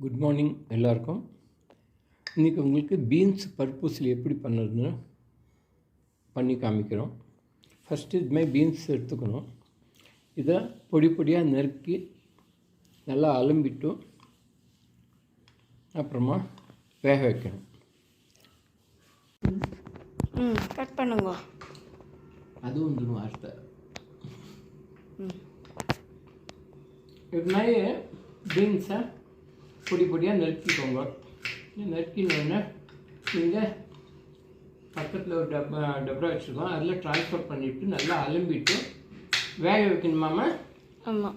Good morning எல்லாருக்கும். இன்றைக்கி உங்களுக்கு பீன்ஸ் பர்பூஸில் எப்படி பண்ணுறதுன்னு பண்ணி காமிக்கிறோம். ஃபஸ்ட்டு இதுமாதிரி பீன்ஸ் எடுத்துக்கணும். இதை பொடி பொடியாக நறுக்கி நல்லா அலம்பிட்டு அப்புறமா வேக வைக்கணும். ம் கட் பண்ணுங்க. அது வந்துடும் வார்த்தை. ம். இது மாதிரி பீன்ஸை பொடி பொடியாக நறுக்கிக்கோங்க. நறுக்கினோடனே நீங்கள் பக்கத்தில் ஒரு டப்பா டப்பா வச்சுருக்கோம். அதில் ட்ரான்ஸ்ஃபர் பண்ணிவிட்டு நல்லா அலம்பிட்டு வேக வைக்கணுமாமா ஆமாம்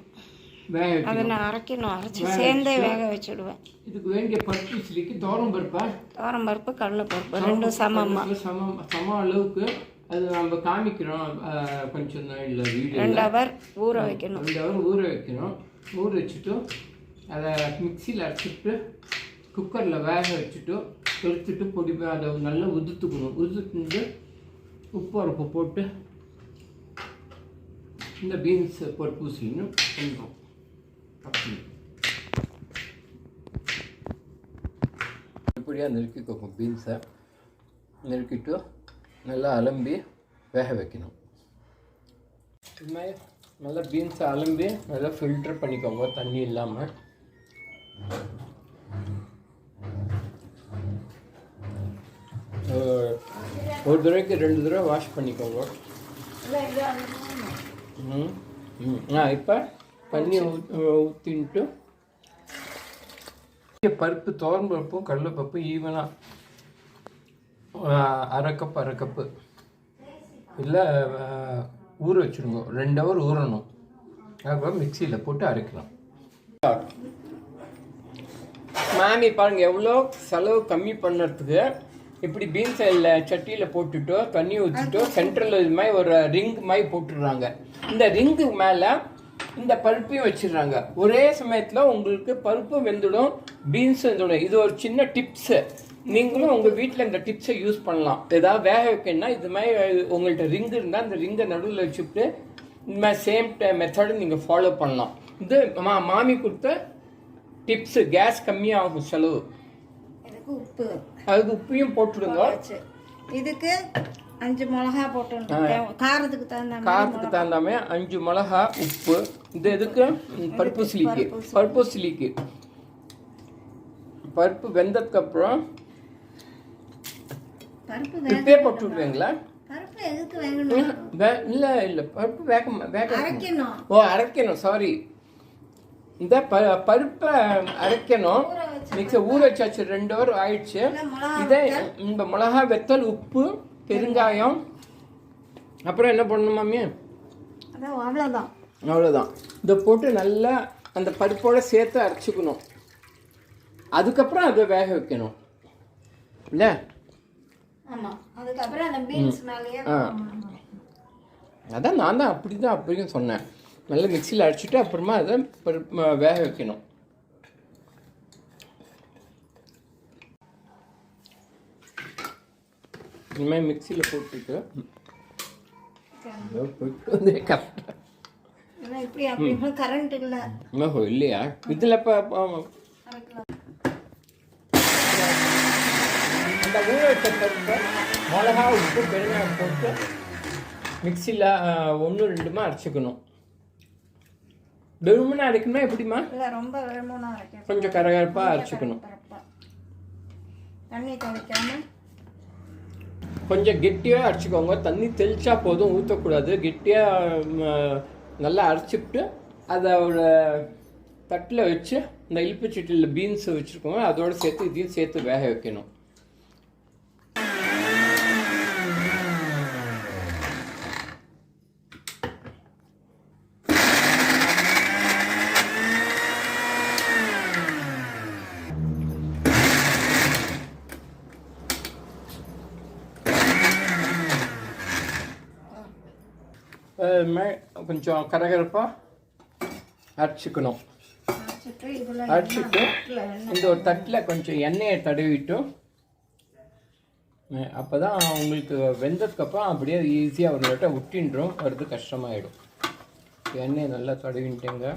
வேக அதை வைக்கணும் நான் அரைக்கணும். அரைச்சி சேர்ந்தே வேக வச்சுடுவேன். இதுக்கு வேண்டிய பருப்பு சிலிக்கு தோரம் பருப்பா? தோரம் பருப்பு கடலை பருப்பு ரெண்டும் சமமாக அதுக்கு சம அளவுக்கு அது நம்ம காமிக்கிறோம். கொஞ்சம் இல்லை வீடியோ ரெண்டு ஹவர் ஊற வைக்கணும். ரெண்டு ஹவர் ஊற வைக்கணும் ஊற வச்சுட்டு அதை மிக்சியில் அரைச்சிட்டு குக்கரில் வேக வச்சுட்டு எடுத்துட்டு பொடி அதை நல்லா உதுத்துக்கணும். உதுத்துட்டு உப்பு உரப்பு போட்டு இந்த பீன்ஸ் போட்டு பூசிக்கணும் பண்ணுறோம் அப்படி. இப்படியாக நறுக்கிக்கோங்க பீன்ஸை நெருக்கிட்டு நல்லா அலம்பி வேக வைக்கணும். இது மாதிரி நல்லா பீன்ஸை அலம்பி நல்லா ஃபில்டர் பண்ணிக்கோங்க தண்ணி இல்லாமல் ஒரு தடவைக்கு ரெண்டு தடவை வாஷ் பண்ணிக்கோங்க. ம் ம். ஆ இப்போ தண்ணி ஊற்றின்ட்டு பருப்பு துவரம் பருப்பும் கடலைப்பருப்பும் ஈவனாக அரை கப் அரை கப்பு இல்லை ஊற வச்சுருங்க. ரெண்டு ஹவர் ஊறணும். அதுக்கப்புறம் மிக்சியில் போட்டு அரைக்கலாம். மாமி பாருங்க எவ்வளோ செலவு கம்மி பண்ணுறதுக்கு. இப்படி பீன்ஸ் இல்லை சட்டியில் போட்டுட்டோ தண்ணி ஊற்றிட்டோ சென்ட்ரல் இது மாதிரி ஒரு ரிங் மாதிரி போட்டுடுறாங்க. இந்த ரிங்கு மேலே இந்த பருப்பையும் வச்சிடுறாங்க. ஒரே சமயத்தில் உங்களுக்கு பருப்பு வெந்துடும் பீன்ஸ் வெந்துடும். இது ஒரு சின்ன டிப்ஸு நீங்களும் உங்கள் வீட்டில் இந்த டிப்ஸை யூஸ் பண்ணலாம். ஏதாவது வேக வைக்கணும்னா இது மாதிரி உங்கள்கிட்ட ரிங் இருந்தால் அந்த ரிங்கை நடுவில் வச்சுட்டு இந்த மாதிரி சேம் மெத்தடு நீங்கள் ஃபாலோ பண்ணலாம். இது மா மாமி கொடுத்த டிப்ஸு கேஸ் கம்மியாகும் செலவு. இதுக்கு உப்பு. அதுக்கு உப்பையும் போட்டுடுங்க. இதுக்கு அஞ்சு மிளகா போட்டு காரத்துக்கு தகுந்த காரத்துக்கு தகுந்த மாதிரி அஞ்சு மிளகா உப்பு. இது எதுக்கு ம், பருப்பு சிலிக்கு. பருப்பு சிலிக்கு. பருப்பு வெந்ததுக்கு அப்புறம் பருப்பு இப்பே போட்டு விடுவீங்களா இல்ல இல்ல பருப்பு வேக வேக அரைக்கணும். ஓ அரைக்கணும். சாரி இந்த ப பருப்பை அரைக்கணும். மிக்ஸி ஊற வச்சாச்சு ரெண்டு ஹவர் ஆயிடுச்சு. இதே இந்த மிளகா வெத்தல் உப்பு பெருங்காயம். அப்புறம் என்ன பண்ணணும் மாமி? அவ்வளோதான் அவ்வளோதான் இதை போட்டு நல்லா அந்த பருப்போட சேர்த்து அரைச்சிக்கணும். அதுக்கப்புறம் அதை வேக வைக்கணும். இல்லை? அதான் நான் தான் அப்படி தான் அப்படியும் சொன்னேன். நல்லா மிக்சியில் அடிச்சுட்டு அப்புறமா அதை பருப்பு வேக வைக்கணும். இனிமேல் மிக்சியில் போட்டுட்டு இல்லையா? இதில் அந்த ஊற வச்ச பருப்பை மிளகா உப்பு பெருங்காயம் போட்டு மிக்சியில் ஒன்று ரெண்டுமா அரைச்சிக்கணும். வெறுமனை அரைக்கணுமா எப்படிமா இல்லை ரொம்ப வேணும்னா அரைக்கணும் கொஞ்சம் கரகரப்பாக அரைச்சிக்கணும். தண்ணி தெளிக்காம. கொஞ்சம் கெட்டியாக அரைச்சிக்கோங்க. தண்ணி தெளிச்சா போதும் ஊற்றக்கூடாது. கெட்டியாக நல்லா அரைச்சிவிட்டு அதை ஒரு தட்டில் வச்சு இந்த இழுப்பு சட்டியில் பீன்ஸ் வச்சுருக்கோங்க அதோட சேர்த்து இதையும் சேர்த்து வேக வைக்கணும். அது கொஞ்சம் கரகரப்பாக அரைச்சிக்கணும். அரைச்சிட்டு இந்த ஒரு தட்டில் கொஞ்சம் எண்ணெயை தடவிட்டும் அப்போ தான் உங்களுக்கு வெந்ததுக்கப்புறம் அப்படியே ஈஸியாக ஒரு நட்டை விட்டின்றோம் வருது கஷ்டமாயிடும். எண்ணெயை நல்லா தடவிட்டேங்க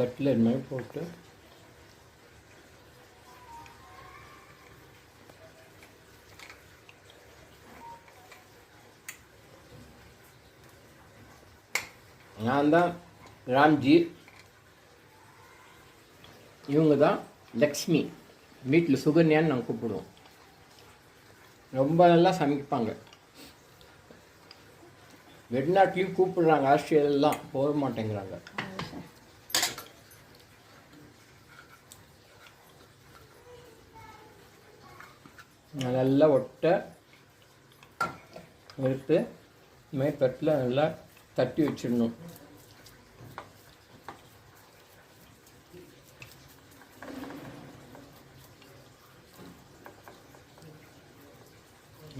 தட்டில் இது மாதிரி போட்டு. நான் தான் ராம்ஜி. இவங்க தான் லக்ஷ்மி. வீட்டில் சுகன்யான்னு நாங்கள் கூப்பிடுவோம். ரொம்ப நல்லா சமைப்பாங்க. வெளிநாட்டிலையும் கூப்பிடுறாங்க ஆஸ்திரேலியெல்லாம் போக மாட்டேங்கிறாங்க. நல்லா ஒட்ட எடுத்து மேற்பட்டில் நல்லா தட்டி வச்சிடணும்.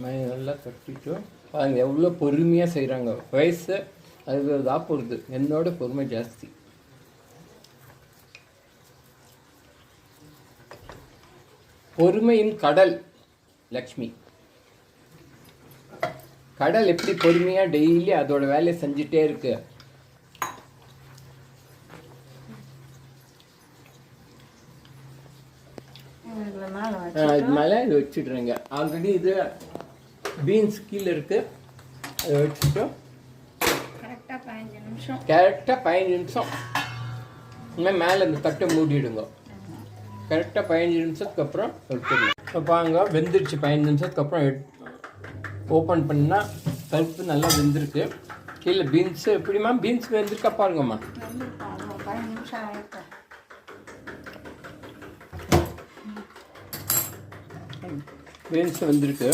மை நல்லா தட்டிட்டு பாருங்கள் எவ்வளோ பொறுமையாக செய்கிறாங்க வயசு அது தான் பொறுத்து என்னோட பொறுமை ஜாஸ்தி. பொறுமையின் கடல். லக்ஷ்மி. கடல் எப்படி பொறுமையாக டெய்லி அதோட வேலையை செஞ்சுட்டே இருக்கு? மேலே இது மேலே இது வச்சுடுறேங்க. ஆல்ரெடி இது பீன்ஸ் கீழே இருக்கு. அதை வச்சுட்டு கரெக்டாக பதினஞ்சு நிமிஷம். கரெக்டாக பதினஞ்சு நிமிஷம். இனிமேல் மேலே இந்த தட்டை மூடிடுங்க. கரெக்டாக பதினஞ்சு நிமிஷத்துக்கு அப்புறம் எடுத்துடலாம். இப்போ பாருங்க வெந்துருச்சு பதினஞ்சு நிமிஷத்துக்கு அப்புறம் ஓப்பன் பண்ணால் பருப்பு நல்லா வெந்திருக்கு. கீழே பீன்ஸு எப்படிம்மா பீன்ஸ் வெந்திருக்கா பாருங்கம்மா. பீன்ஸ் வந்திருக்கு.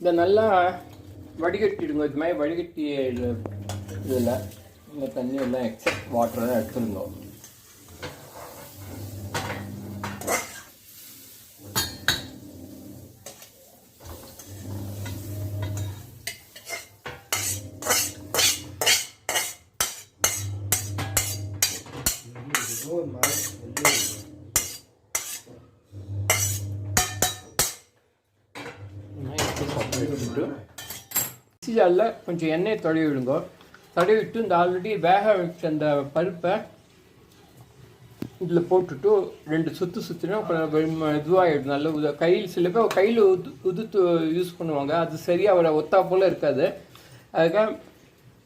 இதை நல்லா வடிகட்டிடுங்க. இது மாதிரி வடிகட்டி இதில். இந்த தண்ணி எல்லாம் எக்ஸப்ட் வாட்டர் எடுத்துருங்க மிக்ஸி ஜாரில் கொஞ்சம் எண்ணெய் தடவி விடுங்க தடவி விட்டு இந்த ஆல்ரெடி வேக வச்ச அந்த பருப்பை இதில் போட்டுட்டு ரெண்டு சுற்று சுற்றினா இதுவாகிடும் நல்ல உத கையில் சில பேர் கையில் உது உதுத்து யூஸ் பண்ணுவாங்க. அது சரியாக வர ஒத்தா போல் இருக்காது. அதுக்காக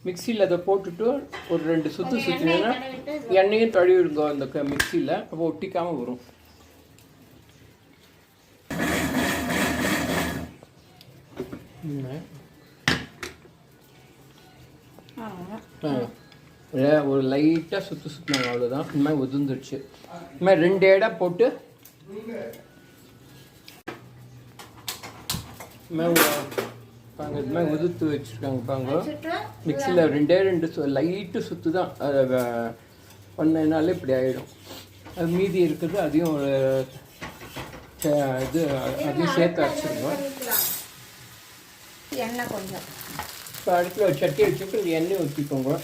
மிக்சியில் அதை போட்டுட்டு ஒரு ரெண்டு சுற்று சுற்றினீங்கன்னா எண்ணெயும் தடவி விடுங்க அந்த மிக்சியில் அப்போ ஒட்டிக்காமல் வரும். ம். அவ்வளோதான் ஒரு லைட்டாக சுற்று சுற்றினாங்க அவ்வளோதான் இந்த மாதிரி உதிர்ந்துருச்சு இந்த மாதிரி ரெண்டு இடம் போட்டு பாங்க மாதிரி இது மாதிரி உதுத்து வச்சுருக்காங்க பாங்க மிக்சியில் ரெண்டே ரெண்டு சு லைட்டு சுற்று தான் அதை வ- பண்ணனாலே இப்படி ஆகிடும் அது மீதி இருக்கிறது அதையும் ஒரு இது அதையும் சேர்த்து அரைச்சிருக்கோம் எண்ணெய் கொஞ்சம். இப்போ அடுப்பில் ஒரு சட்டி வச்சுட்டு இது எண்ணெய் ஊற்றிக்கோங்க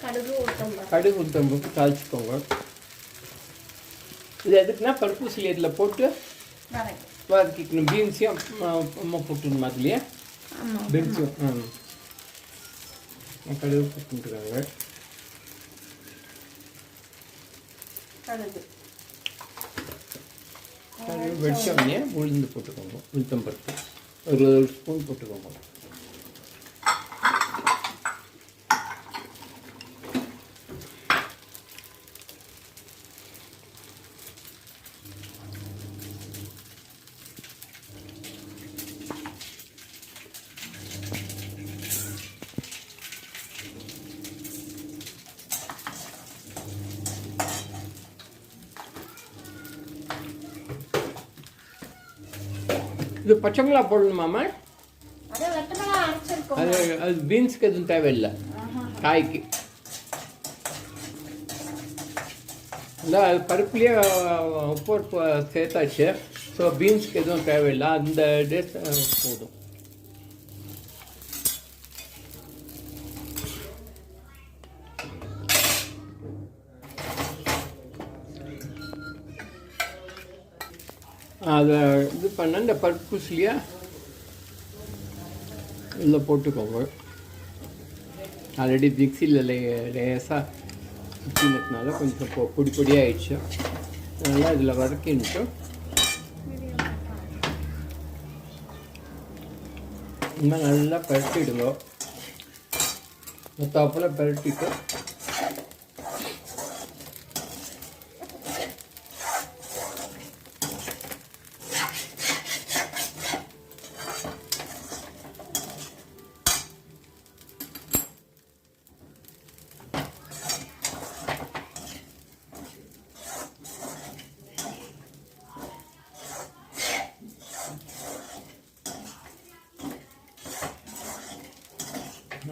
கடுகு ஊற்றம்பா கடுகு உளுத்தம்பருப்பு தாளிச்சுக்கோங்க. இது எதுக்குன்னா பருப்பு இதில் போட்டு வதக்கி. வதக்கிக்கணும். பீன்ஸையும் அம்மா போட்டுருமா அதுலேயே? பீன்ஸும் ஆ கடுகு போட்டுருக்காங்க கடுகு. கடுகு வெடிச்ச உடனே உளுந்து போட்டுக்கோங்க. உளுத்தம் பருப்பு ஒரு ஒரு ஸ்பூன் போட்டுக்கோங்க. இது பச்சை மிளகா போடணுமாம்மா அதே அது பீன்ஸுக்கு எதுவும் தேவையில்லை. காய்க்கு. இல்லை அது பருப்புலேயே உப்பு சேர்த்தாச்சு. ஸோ பீன்ஸ்க்கு எதுவும் தேவையில்லை. அந்த டேஸ் போதும். அதை இது பண்ண இந்த பருப்பு இதில் போட்டுக்கோங்க. ஆல்ரெடி மிக்சியில் லே லேசாக மிக்சினதுனால கொஞ்சம் பொ- பொடி பொடியாகிடுச்சு அதனால் இதில் வதக்கிட்டு இன்னும் நல்லா பரட்டிடுங்க. மொத்தாப்பில் பரட்டிட்டு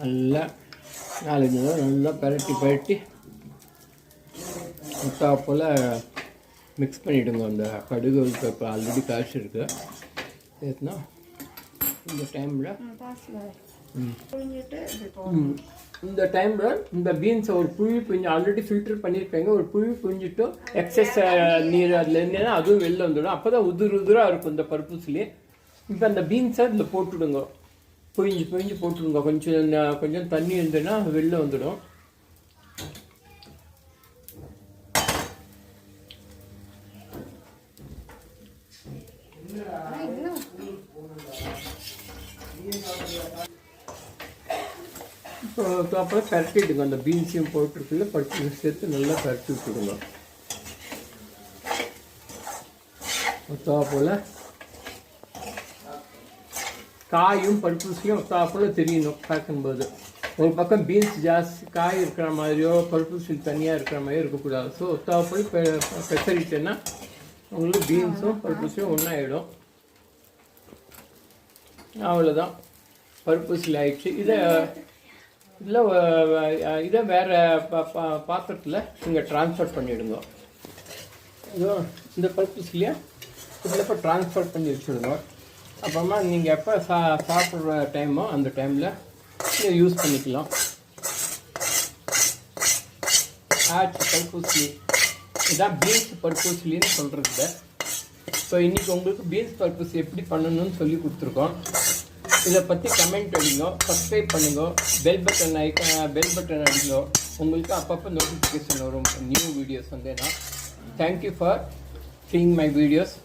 நல்லா நாலஞ்சு தடவை நல்லா பரட்டி பரட்டி. மொத்தாப்பில் மிக்ஸ் பண்ணிவிடுங்க அந்த கடுகு இப்போ ஆல்ரெடி காய்ச்சி இருக்கு சேர்த்துனா இந்த டைமில். இந்த டைமில் இந்த பீன்ஸை ஒரு புழி புழிஞ்சு ஆல்ரெடி ஃபில்டர் பண்ணியிருப்பீங்க. ஒரு புழி புழிஞ்சிட்டு எக்ஸஸ் நீர் அதில் இருந்தேன்னா அதுவும் வெளில வந்துடும். அப்போ தான் உதிர் உதிராக இருக்கும் இந்த பருப்புஸ்லேயே இப்போ அந்த பீன்ஸை இதில் போட்டுடுங்க. புழிஞ்சு புழிஞ்சு போட்டுருங்க. கொஞ்சம் கொஞ்சம் தண்ணி இருந்ததுன்னா வெளில வந்துடும். இப்போ அப்புறம் பரட்டிடுங்க அந்த பீன்ஸையும் போட்டுருக்குள்ள பட்டு சேர்த்து நல்லா பரட்டி விட்டுடுங்க. ஒத்தா போல். காயும் பருப்புசியும் ஒத்தா தெரியணும் பார்க்கும்போது. ஒரு பக்கம் பீன்ஸ் ஜாஸ்தி காய் இருக்கிற மாதிரியோ பருப்புசி தனியாக இருக்கிற மாதிரியோ இருக்கக்கூடாது. ஸோ ஒத்தாப்பில் பெ பெசரிட்டேன்னா உங்களுக்கு பீன்ஸும் பருப்புசியும் ஒன்றாயிடும் அவ்வளோதான் பருப்பூசியில் ஆயிடுச்சு. இதை இதில் இதை வேறு பாத்திரத்தில் நீங்கள் ட்ரான்ஸ்ஃபர் பண்ணிவிடுங்க இதோ இந்த பர்பஸ்லேயே இதில் இப்போ ட்ரான்ஸ்ஃபர் பண்ணி வச்சுடுங்க. அப்புறமா நீங்கள் எப்போ சா சாப்பிட்ற டைமோ அந்த டைமில் நீங்கள் யூஸ் பண்ணிக்கலாம். ஆச்சு பர்பூஸ்லி இதான் பீன்ஸ் பர்பூஸ்லின்னு சொல்கிறது ஸோ இன்றைக்கி உங்களுக்கு பீன்ஸ் பர்பஸ் எப்படி பண்ணணும்னு சொல்லி கொடுத்துருக்கோம். இதை பற்றி கமெண்ட் அடிங்க சப்ஸ்கிரைப் பண்ணுங்க. பெல் பட்டன் ஐக்க பெல் பட்டன் அடிங்க. உங்களுக்கு அப்பப்போ நோட்டிஃபிகேஷன் வரும். நியூ வீடியோஸ் வந்தேன்னா. Thank you for seeing my videos